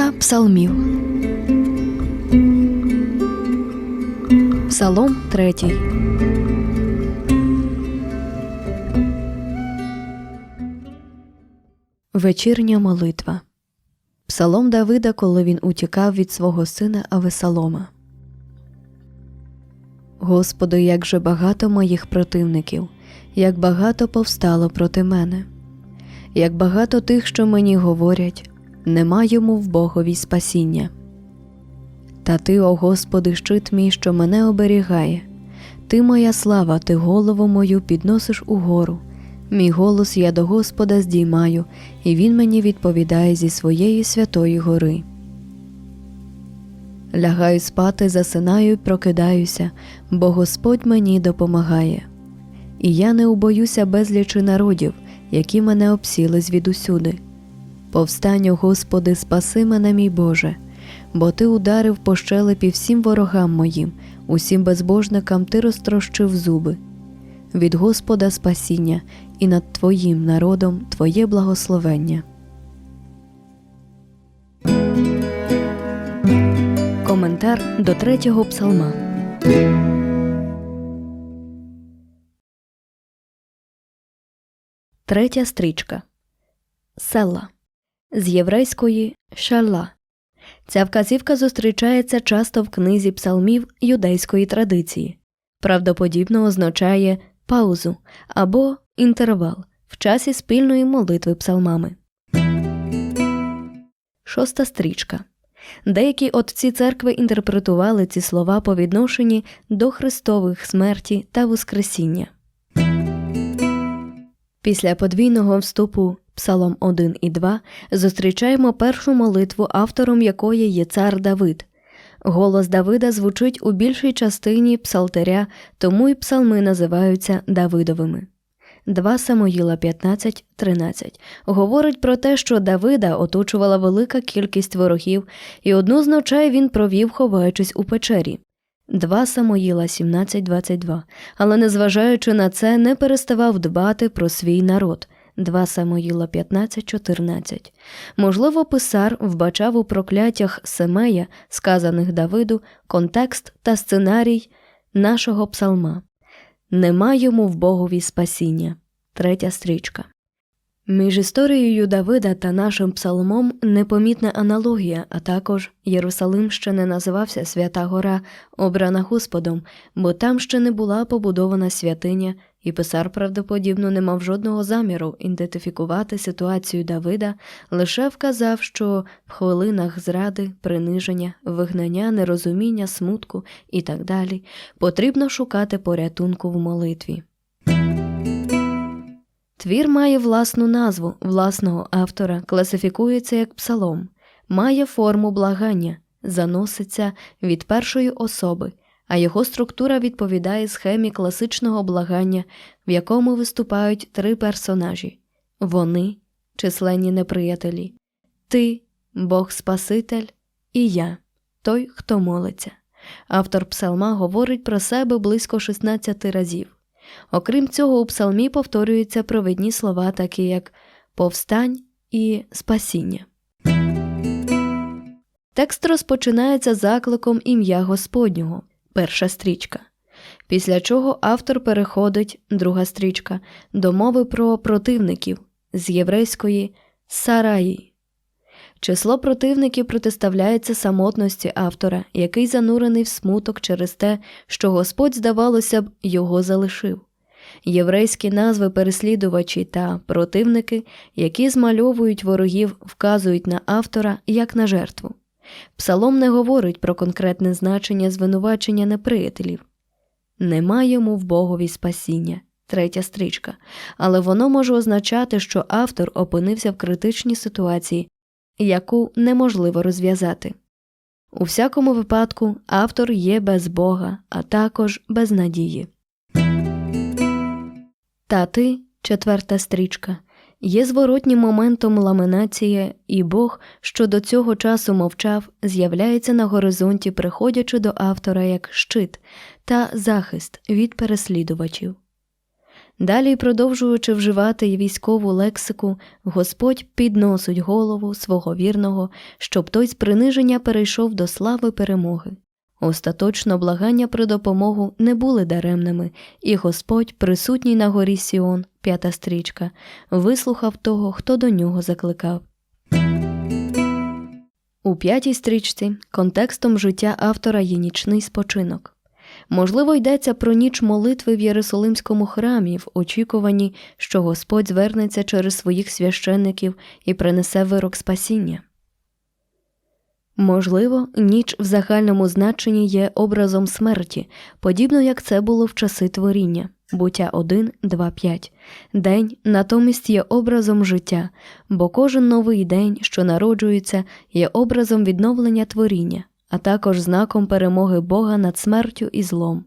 Книга Псалмів. Псалом третій. Вечірня молитва. Псалом Давида, коли він утікав від свого сина Авесалома. Господи, як же багато моїх противників, як багато повстало проти мене, як багато тих, що мені говорять, нема йому в Богові спасіння. Та ти, о Господи, щит мій, що мене оберігає, ти моя слава, ти голову мою підносиш угору. Мій голос я до Господа здіймаю, і Він мені відповідає зі своєї святої гори. Лягаю спати, засинаю й прокидаюся, бо Господь мені допомагає. І я не убоюся безлічі народів, які мене обсіли звідусюди. Повстань, о Господи, спаси мене, мій Боже, бо Ти ударив по щелепі всім ворогам моїм, усім безбожникам Ти розтрощив зуби. Від Господа спасіння і над Твоїм народом Твоє благословення. Коментар до третього псалма. Третя стрічка. Села з єврейської шалла. Ця вказівка зустрічається часто в книзі псалмів юдейської традиції. Правдоподібно означає паузу або інтервал в часі спільної молитви псалмами. Шоста стрічка. Деякі отці церкви інтерпретували ці слова по відношенні до Христових смерті та Воскресіння. Після подвійного вступу Псалом 1 і 2 зустрічаємо першу молитву, автором якої є цар Давид. Голос Давида звучить у більшій частині псалтиря, тому й псалми називаються Давидовими. 2 Самоїла 15.13 говорить про те, що Давида оточувала велика кількість ворогів, і одну з ночей він провів, ховаючись у печері. 2 Самоїла 17.22 Але незважаючи на це, не переставав дбати про свій народ. 2 Самоїла 15.14 Можливо, писар вбачав у прокляттях Семея, сказаних Давиду, контекст та сценарій нашого псалма. Нема йому в Богові спасіння. Третя стрічка. Між історією Давида та нашим псалмом непомітна аналогія, а також Єрусалим ще не називався Свята Гора, обрана Господом, бо там ще не була побудована святиня, і писар правдоподібно не мав жодного заміру ідентифікувати ситуацію Давида, лише вказав, що в хвилинах зради, приниження, вигнання, нерозуміння, смутку і так далі потрібно шукати порятунку в молитві. Твір має власну назву власного автора, класифікується як псалом, має форму благання, заноситься від першої особи, а його структура відповідає схемі класичного благання, в якому виступають три персонажі вони, численні неприятелі, ти, Бог Спаситель, і я, той, хто молиться. Автор псалма говорить про себе близько 16 разів. Окрім цього, у псалмі повторюються провідні слова, такі як повстань і спасіння. Текст розпочинається закликом ім'я Господнього, перша стрічка. Після чого автор переходить, друга стрічка, до мови про противників з єврейської сараї. Число противників протиставляється самотності автора, який занурений в смуток через те, що Господь, здавалося б, його залишив. Єврейські назви переслідувачі та противники, які змальовують ворогів, вказують на автора як на жертву. Псалом не говорить про конкретне значення звинувачення неприятелів. Нема йому в Богові спасіння, третя стрічка, але воно може означати, що автор опинився в критичній ситуації, яку неможливо розв'язати. У всякому випадку автор є без Бога, а також без надії. Та ти, четверта стрічка, є зворотнім моментом ламинації, і Бог, що до цього часу мовчав, з'являється на горизонті, приходячи до автора як щит та захист від переслідувачів. Далі, продовжуючи вживати військову лексику, Господь підносить голову свого вірного, щоб той з приниження перейшов до слави перемоги. Остаточно благання про допомогу не були даремними, і Господь, присутній на горі Сіон, п'ята стрічка, вислухав того, хто до нього закликав. У п'ятій стрічці контекстом життя автора є нічний спочинок. Можливо, йдеться про ніч молитви в Єрусалимському храмі в очікуванні, що Господь звернеться через своїх священників і принесе вирок спасіння. Можливо, ніч в загальному значенні є образом смерті, подібно як це було в часи творіння, буття 1, 2, 5. День натомість є образом життя, бо кожен новий день, що народжується, є образом відновлення творіння, а також знаком перемоги Бога над смертю і злом.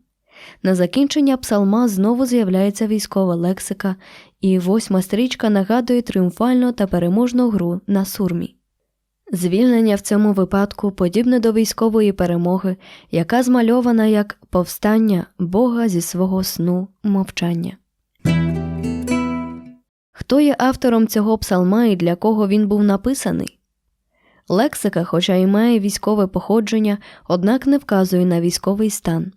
На закінчення псалма знову з'являється військова лексика, і восьма стрічка нагадує тріумфальну та переможну гру на сурмі. Звільнення в цьому випадку подібне до військової перемоги, яка змальована як повстання Бога зі свого сну мовчання. Хто є автором цього псалма і для кого він був написаний? Лексика, хоча й має військове походження, однак не вказує на військовий стан.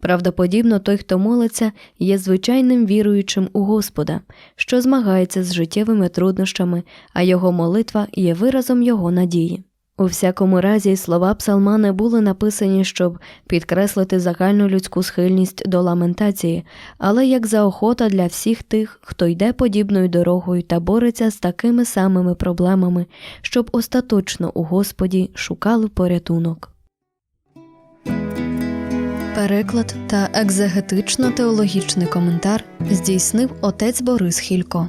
Правдоподібно, той, хто молиться, є звичайним віруючим у Господа, що змагається з життєвими труднощами, а його молитва є виразом його надії. У всякому разі, слова псалма не були написані, щоб підкреслити загальну людську схильність до ламентації, але як заохота для всіх тих, хто йде подібною дорогою та бореться з такими самими проблемами, щоб остаточно у Господі шукали порятунок. Переклад та екзегетично-теологічний коментар здійснив отець Борис Хілько.